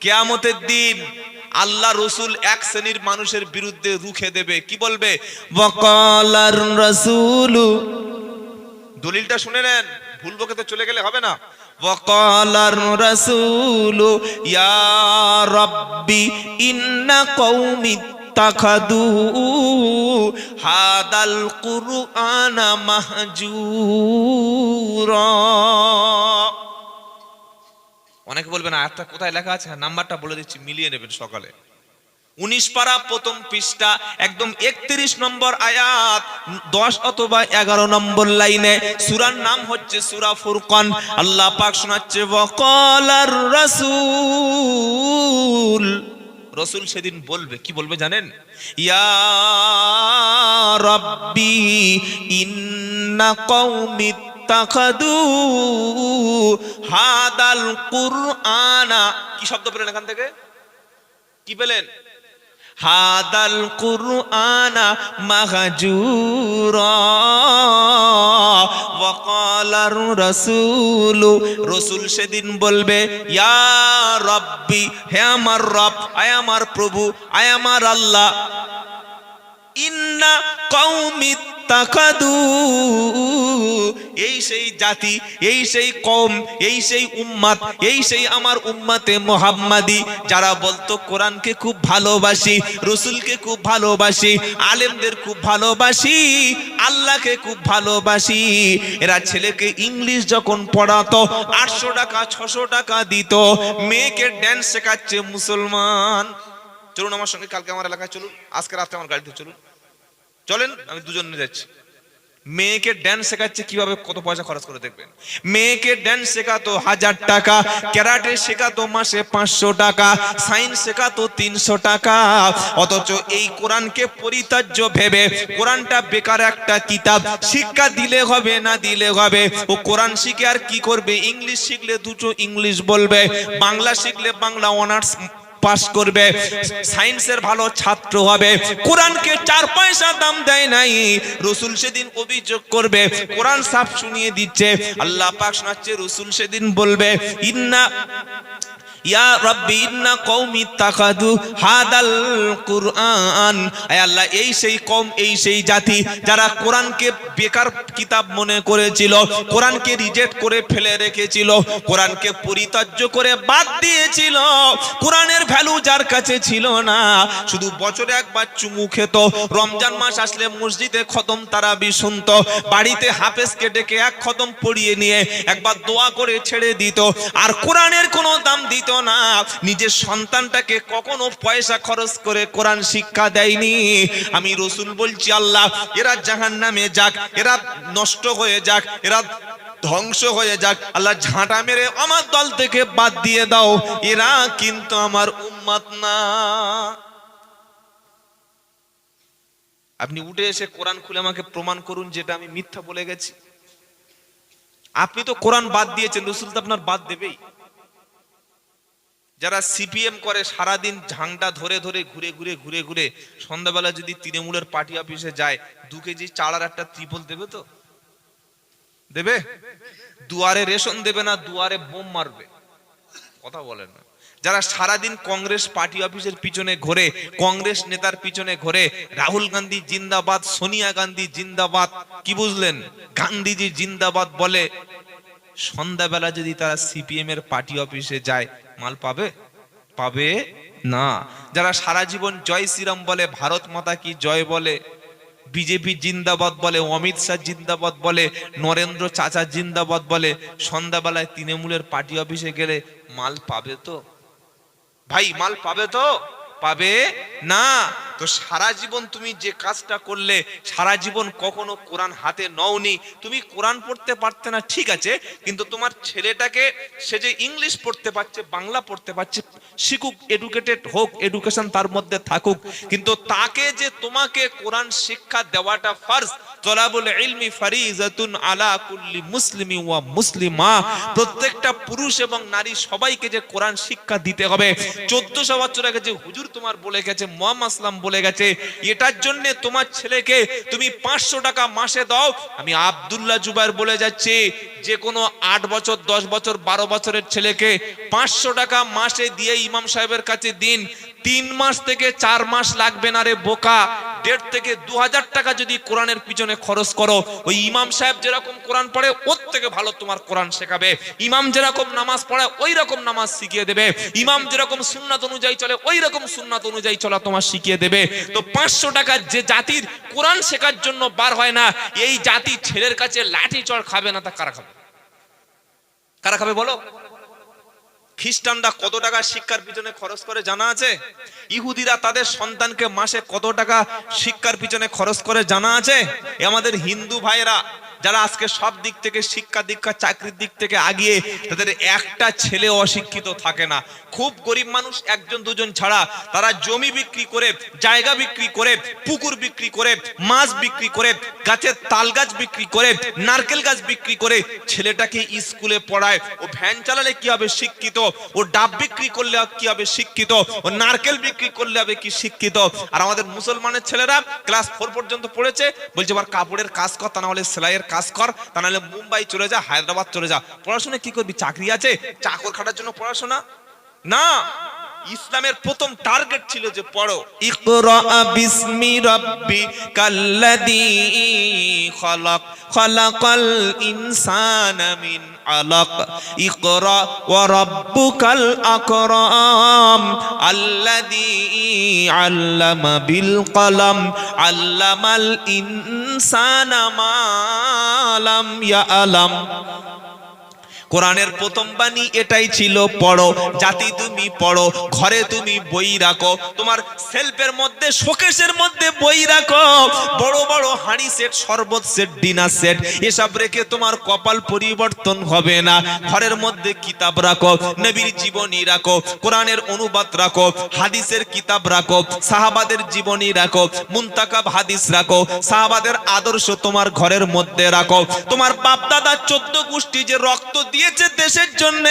কেয়ামতের দিন আল্লাহ রসুল এক শ্রেণির মানুষের বিরুদ্ধে রুখে দেবে। কি বলবে? দলিলটা শুনে নেন ভুল তো চলে গেলে হবে না। হাদাল কুরআনা মাহজুরা। অনেকে বলবেন আয়াতটা কোথায় লেখা আছে? হ্যাঁ, নাম্বারটা বলে দিচ্ছি মিলিয়ে নেবেন সকালে। উনিশ পারা প্রথম পৃষ্ঠা একদম একত্রিশ নম্বর আয়াত দশ অথবা এগারো নম্বর লাইনে। সুরার নাম হচ্ছে সুরা ফুরকান। আল্লাহ পাক শোনাচ্ছে ওয়াকালার রাসূল। রসুল সেদিন বলবে কি বলবে জানেন? ইয়া রাব্বি ইন্না কওমি তাখাদু হাদাল কুরআনা। কি শব্দ পেলেন এখান থেকে? কি পেলেন? হাদাল কুরআনা মাহজুরা। ওয়াকালার রাসূলু, রাসূল সেদিন বলবে, ইয়া রাব্বি, হে আমার রব, আয় আমার প্রভু, আয় আমার আল্লাহ। ইন্না কওমি তাকাদু। এই সেই জাতি, এই সেই কম এই সেই উম্মাত এই সেই আমার উম্মাতে মোহাম্মাদি, যারা বলতো কোরআনকে খুব ভালোবাসি, রসুলকে খুব ভালোবাসি, আলেমদের খুব ভালোবাসি, আল্লাহকে খুব ভালোবাসি। এরা ছেলেকে ইংলিশ যখন পড়াতো, আটশো টাকা, ছশো টাকা দিত, মেয়েকে ড্যান্স শেখাচ্ছে মুসলমান। চলুন আমার সঙ্গে, কালকে আমার এলাকায় চলুন, আজকে রাতে আমার গাড়িতে চলুন। চলেন, আমি দুজন নিয়ে যাচ্ছি। মেয়েকে ড্যান্স শেখাচ্ছে কীভাবে কত পয়সা খরচ করে দেখবেন। মেয়েকে ড্যান্স শেখাতো হাজার টাকা, ক্যারাটে শেখাতো মাসে পাঁচশো টাকা সায়েন্স শেখাতো তিনশো টাকা। অথচ এই কোরআনকে পরিতার্য ভেবে, কোরআনটা বেকার একটা কিতাব। শিক্ষা দিলে হবে না দিলে হবে। ও কোরআন শিখে আর কি করবে? ইংলিশ শিখলে দুটো ইংলিশ বলবে। বাংলা শিখলে বাংলা অনার্স পাস করবে। সায়েন্সের ভালো ছাত্র হবে। কোরআনকে চার পয়সা দাম দেয় নাই। রসুল সেদিন অভিযোগ করবে। কোরআন সাফ শুনিয়ে দিচ্ছে। আল্লাহ পাক শোনাচ্ছে, রসুল সেদিন বলবে, ইন্না এই সেই কম এই সেই জাতি যারা কোরআনকে বেকার কিতাব মনে করেছিল, কোরআনকে রিজেক্ট করে ফেলে রেখেছিল, কোরআনকে পরিত্যাজ্য করে বাদ দিয়েছিল। ভ্যালু যার কাছে ছিল না, শুধু বছরে একবার চুমু খেত। রমজান মাস আসলে মসজিদে খতম তারাবি শুনতো, বাড়িতে হাফেজকে ডেকে এক খতম পড়িয়ে নিয়ে একবার দোয়া করে ছেড়ে দিত। আর কোরআনের কোনো দাম দিত না। নিজের সন্তানটাকে কখনো পয়সা খরচ করে কোরআন শিক্ষা দেয়নি। আমি রসুল বলছি, আল্লাহ, এরা জাহান নামে যাক, এরা নষ্ট হয়ে যাক, এরা ধ্বংস হয়ে যাক, আল্লাহ ঝাঁটা মেরে আমার দল থেকে বাদ দিয়ে দাও। এরা কিন্তু আমার উম্মাত না। আপনি উঠে এসে কোরআন খুলে আমাকে প্রমাণ করুন যেটা আমি মিথ্যা বলে গেছি। আপনি তো কোরআন বাদ দিয়েছেন, রসুল তো আপনার বাদ দেবেই। যারা সিপিএম করে, সারাদিন ঝাংটা ধরে ধরে ঘুরে ঘুরে ঘুরে ঘুরে, সন্ধ্যাবেলা যদি তৃণমূলের পার্টি অফিসে যায়, দু কেজি চাড়ার একটা ত্রিপল দেবে তো? দেবে? দুয়ারে রেশন দেবে না, দুয়ারে বোম মারবে। কথা বলেন না। যারা সারাদিন কংগ্রেস পার্টি অফিসের পিছনে ঘোরে, কংগ্রেস নেতার পিছনে ঘোরে, রাহুল গান্ধী জিন্দাবাদ, সোনিয়া গান্ধী জিন্দাবাদ, কি বুঝলেন? গান্ধীজি জিন্দাবাদ বলে, সন্ধ্যাবেলা যদি তারা সিপিএম এর পার্টি অফিসে যায় মাল পাবে? পাবে না। যারা সারা জীবন জয় শ্রীরাম বলে, ভারত মাতা কি জয় বলে, বিজেপি জিন্দাবাদ বলে, অমিত শাহ জিন্দাবাদ বলে, নরেন্দ্র চাচা জিন্দাবাদ বলে, সন্ধ্যাবেলায় তৃণমূলের পার্টি অফিসে গেলে মাল পাবে তো? ভাই, মাল পাবে তো? পাবে না। তো সারা জীবন তুমি যে কাজটা করলে, সারা জীবন কখনো কোরআন হাতে নওনি। তুমি কোরআন পড়তে পারতে না, ঠিক আছে, কিন্তু তোমার ছেলেটাকে সে যে ইংলিশ পড়তে পারছে, বাংলা পড়তে পারছে, শিখুক এডুকেটেড হোক এডুকেশন তার মধ্যে থাকুক, কিন্তু তাকে যে তোমাকে কোরআন শিক্ষা দেওয়াটা ফার্স্ট তলাবুল ইলমি ফারিজাতুন আলা কুল্লি মুসলিমি ওয়া মুসলিমা, প্রত্যেকটা পুরুষ এবং নারী সবাইকে যে কোরআন শিক্ষা দিতে হবে। চোদ্দশো বছর আগে যে হুজুর তোমার বলে গেছে, মোহাম্মদ আসলাম বলে গেছে, এটার জন্য তোমার ছেলেকে তুমি পাঁচশো টাকা মাসে দাও। আমি আবদুল্লাহ জুবাইর বলে যাচ্ছি, যে কোনো আট বছর, দশ বছর, বারো বছরের ছেলেকে পাঁচশো টাকা মাসে দিয়ে ইমাম সাহেবের কাছে দিন। তিন মাস থেকে চার মাস লাগবে না রে বোকা। দেড় থেকে দু হাজার টাকা যদি কোরআনের পিছনে খরচ করো, ওই ইমাম সাহেব যেরকম কোরআন পড়ে, ওর থেকে ভালো তোমার কোরআন শেখাবে। ইমাম যেরকম নামাজ পড়ে, ওই রকম নামাজ শিখিয়ে দেবে। ইমাম যেরকম সুন্নাত অনুযায়ী চলে, ওই রকম সুন্নাত অনুযায়ী চলা তোমার শিখিয়ে দেবে। তো পাঁচশো টাকা যে জাতির কোরআন শেখার জন্য বার হয় না, এই জাতি ছেলের কাছে লাঠি চড় খাবে না তা কারা খাবে? কারা খাবে বলো? খ্রিস্টানরা কত টাকা শিক্ষার পিছনে খরচ করে জানা আছে? ইহুদিরা তাদের সন্তানকে মাসে কত টাকা শিক্ষার পিছনে খরচ করে জানা আছে? আমাদের হিন্দু ভাইরা যারা আজকে সব দিক থেকে শিক্ষা দীক্ষা, চাকরির দিক থেকে আগিয়ে তাদের একটা ছেলে অশিক্ষিত থাকে না। খুব গরিব মানুষ, একজন, দুজন ছাড়া তারা জমি বিক্রি করে, জায়গা বিক্রি করে, পুকুর বিক্রি করে, মাছ বিক্রি করে, গাছের তাল গাছ বিক্রি করে, নারকেল গাছ বিক্রি করে, ছেলেটাকে স্কুলে পড়ায়, ও ভ্যান চালালে কি হবে শিক্ষিত, ও ডাব বিক্রি করলে কি হবে শিক্ষিত, ও নারকেল বিক্রি করলে হবে কি শিক্ষিত। আর আমাদের মুসলমানের ছেলেরা ক্লাস ফোর পর্যন্ত পড়েছে, বলছে আবার কাপড়ের কাজ তা না হলে সেলাইয়ের কাজ কর, তা নাহলে মুম্বাই চলে যা, হায়দ্রাবাদ চলে যা। পড়াশোনা কি করবি? চাকরি আছে? চাকর খাটার জন্য পড়াশোনা? না। ইসলামের প্রথম টার্গেট ছিল যে পড়ো। ইকরা বিসমি রাব্বি কাল্লাযী খলাক, খলাকাল ইনসানা মিন আলাক। ইকরা ওয়া রাব্বুকাল আকরাম, আল্লাযী আল্লামা বিল কলম, আল্লামাল ইনসানা মা লাম ইয়ালাম। কোরআনের প্রথম বাণী এটাই ছিল, পড়ো। জাতি তুমি পড়ো, ঘরে তুমি বই রাখো। তোমার সেলফের মধ্যে, শোকেশের মধ্যে বই রাখো। বড় বড় হাঁড়ি সেট, শরবত সেট, ডিনার সেট, এসব রেখে তোমার কপাল পরিবর্তন হবে না। ঘরের মধ্যে কিতাব রাখো, নবীর জীবনী রাখো, কোরআনের অনুবাদ রাখো, হাদিসের কিতাব রাখো, সাহাবাদের জীবনী রাখো, মুন্তাকাব হাদিস রাখো, সাহাবাদের আদর্শ তোমার ঘরের মধ্যে রাখো। তোমার বাপ দাদা চোদ্দ গোষ্ঠী যে রক্ত দিয়েছে দেশের জন্য,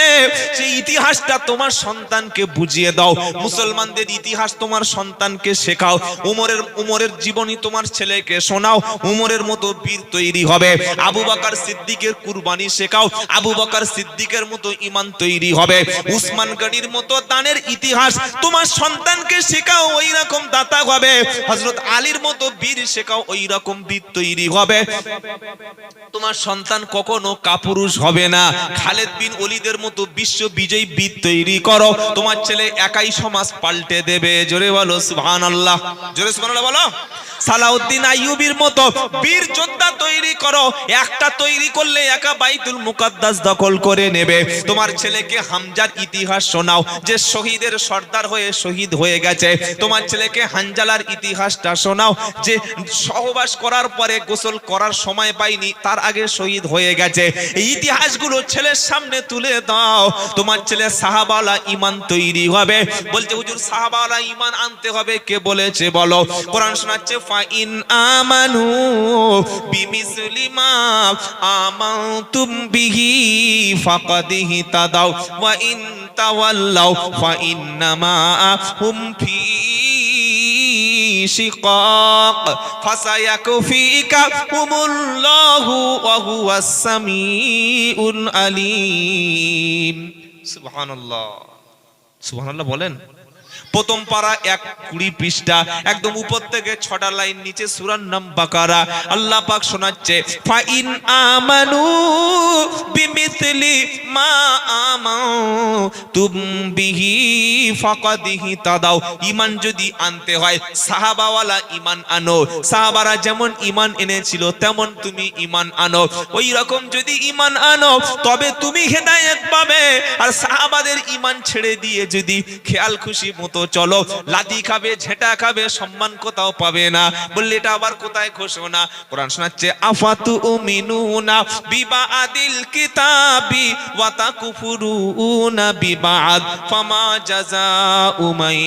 সেই ইতিহাসটা তোমার সন্তানকে বুঝিয়ে দাও। মুসলমানদের ইতিহাস তোমার সন্তানকে শেখাও। উমরের উমরের জীবনী তোমার ছেলেকে শোনাও। উমরের মতো বীর তৈরি হবে। আবু বকর সিদ্দিকের কুরবানি শেখাও। আবু বকর সিদ্দিকের মতো ইমান তৈরি হবে। উসমান গনির মতো দানের ইতিহাস তোমার সন্তানকে শেখাও ওই রকম দাতা হবে। হযরত আলীর মতো বীর শেখাও ওই রকম বীর তৈরি হবে। তোমার সন্তান কখনো কাপুরুষ হবে না। খালেদ বিন ওলিদের মতো বিশ্ব বিজয়ী বীর তৈরি করো। তোমার ছেলে একাই সমাজ পাল্টে দেবে। জোরে বলো, সুবহানাল্লাহ। জোরে সুবহানাল্লাহ বলো। সালাউদ্দিন আইয়ুবির মতো বীর যোদ্ধা তৈরি করো। একটা তৈরি করলে একা বাইতুল মুকাদ্দাস দখল করে নেবে। তোমার ছেলেকে হামজার ইতিহাস শোনাও, যে শহীদের সর্দার হয়ে শহীদ হয়ে গেছে। তোমার ছেলেকে হানজালার ইতিহাসটা শোনাও, যে সহবাস করার পরে গোসল করার সময় পাইনি তার আগে শহীদ হয়ে গেছে। এই ইতিহাসগুলো ছেলের সামনে তুলে দাও। তোমার ছেলে সাহাবালা ইমান তৈরি হবে। বলছে, হুজুর, সাহাবালা ইমান আনতে হবে, কে বলেছে বলো? কোরআন শোনাচ্ছে ফাইন আমানু বিমিসলি মা আমানতুম বিহি ফাকাদিহি তাদাও ওয়া ইন তাওয়াল্লাও ফাইন্নামা হুম ফি শিকাক ফাসায়াকফিকাহুমুল্লাহু ওয়া হুয়াস সামিউল আলিম। সুবহানাল্লাহ। সুবহানাল্লাহ বলেন। প্রথম পারা এক কুড়ি পৃষ্ঠা, একদম উপর থেকে ছটা লাইন নিচে সুরার নাম বাকারা। আল্লাহ পাক শোনাচ্ছে, ফাইন আমানু বিমিথলি মা আমাও তাদাও ঈমান যদি আনতে হয়, সাহাবাওয়ালা ঈমান আনো। সাহাবারা যেমন ঈমান এনেছিল, তেমন তুমি ঈমান আনো। ওই রকম যদি ঈমান আনো, তবে তুমি হেদায়েত পাবে। আর সাহাবাদের ঈমান ছেড়ে দিয়ে যদি খেয়াল খুশি মতো মতো চলো। লাদি খাবে, ঝেঁটা খাবে, সম্মান কোথাও পাবে না। বললে এটা আবার কোথায় ঘোষণা কোরআন শোনাচ্ছে, আফাতু উমিনুনা বিবা আদিল কিতাবি ওয়া তাকুফুরুনা বিবাদ ফামা জাযাউ মাই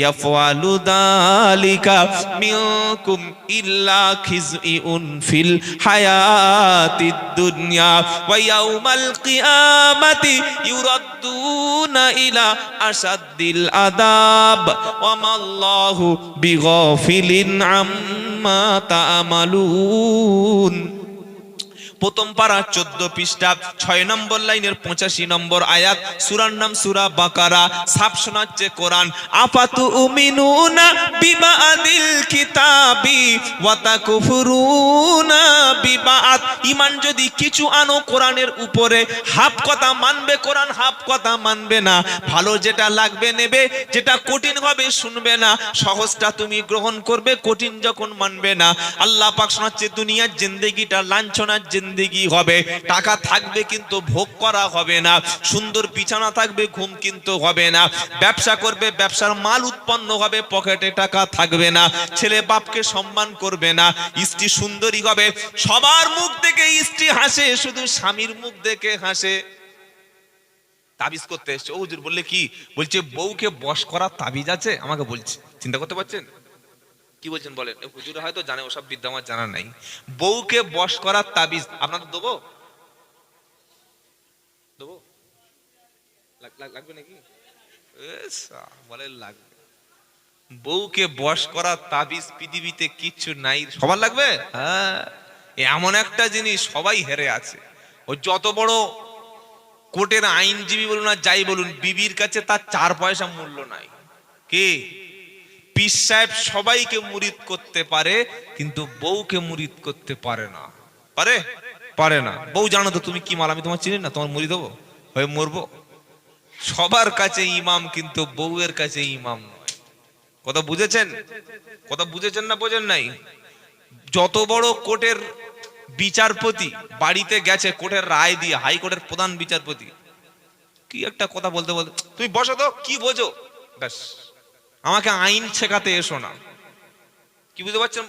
ইয়াফআলু যালিকা মিনকুম ইল্লা খিজইউন ফিল হায়াতিদ দুনিয়া ওয়া ইয়াউমাল কিয়ামাতি ইউরাদ্দুনা ইলা আশাদ্দিল আদাব ওয়া মাল্লাহু বিগাফিলিন আম্মা তা'মালুন প্রথম পারা চোদ্দ পৃষ্ঠা, ছয় নম্বর লাইনের পঁচাশি নম্বর আয়াত, সুরার নাম সুরা বাকারা, সাপ শোনাচ্ছে কোরআন। আপাতু উমিনুনা বিমা আদিল কিতাবি ওয়াতা কুফুরুনা বিবাআত ইমান যদি কিছু আনো কোরআনের উপরে, হাফ কথা মানবে কোরআন, হাফ কথা মানবে না। ভালো যেটা লাগবে নেবে, যেটা কঠিন হবে শুনবে না। সহজটা তুমি গ্রহণ করবে, কঠিন যখন মানবে না। আল্লাহ পাক শোনাচ্ছে, দুনিয়ার জিন্দেগিটা, লাঞ্ছনার জিন্দেগি হবে, টাকা থাকবে কিন্তু ভোগ করা হবে না, সুন্দর বিছানা থাকবে, ঘুম কিন্তু হবে না, ব্যবসা করবে, ব্যবসার মাল উৎপন্ন হবে, পকেটে টাকা থাকবে না, ছেলে বাপকে সম্মান করবে না, স্ত্রী সুন্দরী হবে, সবার মুখ দেখে স্ত্রী হাসে, শুধু স্বামীর মুখ দেখে হাসে। তাবিজ করতে এসছে। ও বললে কি? বলছে, বউকে বশ করা তাবিজ আছে? আমাকে বলছে। চিন্তা করতে পারছেন? কি বলছেন বলেন? হুজুর হয়তো জানে, ওসব বিদ্যা আমার জানা নাই। বউকে বশ করার তাবিজ আপনাদের দেবো? দেবো? লাগ- লাগ- লাগবে নাকি? বলে লাগবে বউকে তাবিজ পৃথিবীতে কিচ্ছু নাই, সবার লাগবে? হ্যাঁ। এমন একটা জিনিস সবাই হেরে আছে। ও যত বড় কোর্টের আইনজীবী বলুন আর যাই বলুন, বিবির কাছে তার চার পয়সা মূল্য নাই। কে? পীর সাহেব সবাইকে মুরিদ করতে পারে, কিন্তু বউকে মুরিদ করতে পারে না। পারে? পারে না। বউ জানো তো তুমি কি মাল, আমি তোমার চিনি না, তোমার মুড়ি দেবো? হয়ে মরবো? সবার কাছে ইমাম, কিন্তু বউয়ের কাছে ইমাম নয়। কথা বুঝেছেন? কথা বুঝেছেন না বোঝেন নাই? যত বড় কোর্টের বিচারপতি বাড়িতে গেছে, কোর্টের রায় দিয়ে হাইকোর্টের প্রধান বিচারপতি, কি একটা কথা বলতে বলতে, তুমি বসো তো, কি বোঝো? ব্যাস। আমাকে আইন শেখাতে এসো না। কি বুঝতে পারছেন?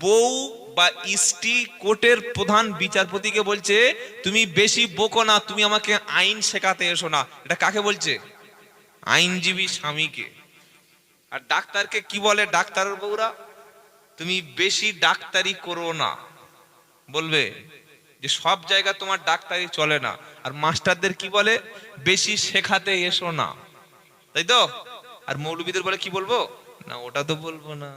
বউ বা ইস্টি কোর্টের প্রধান বিচারপতিকে বলছে, তুমি বেশি বোকো না, তুমি আমাকে আইন শেখাতে এসো না। এটা কাকে বলছে? আইনজীবী স্বামীকে। আর ডাক্তারকে কি বলে ডাক্তারের বউরা? তুমি বেশি ডাক্তারি করো না। বলবে যে, সব জায়গা তোমার ডাক্তারি চলে না। আর মাস্টারদের কি বলে? বেশি শেখাতে এসো না। তাই তো? আর মৌলবীদের বলে কি বলব? না ওটা তো বলব না।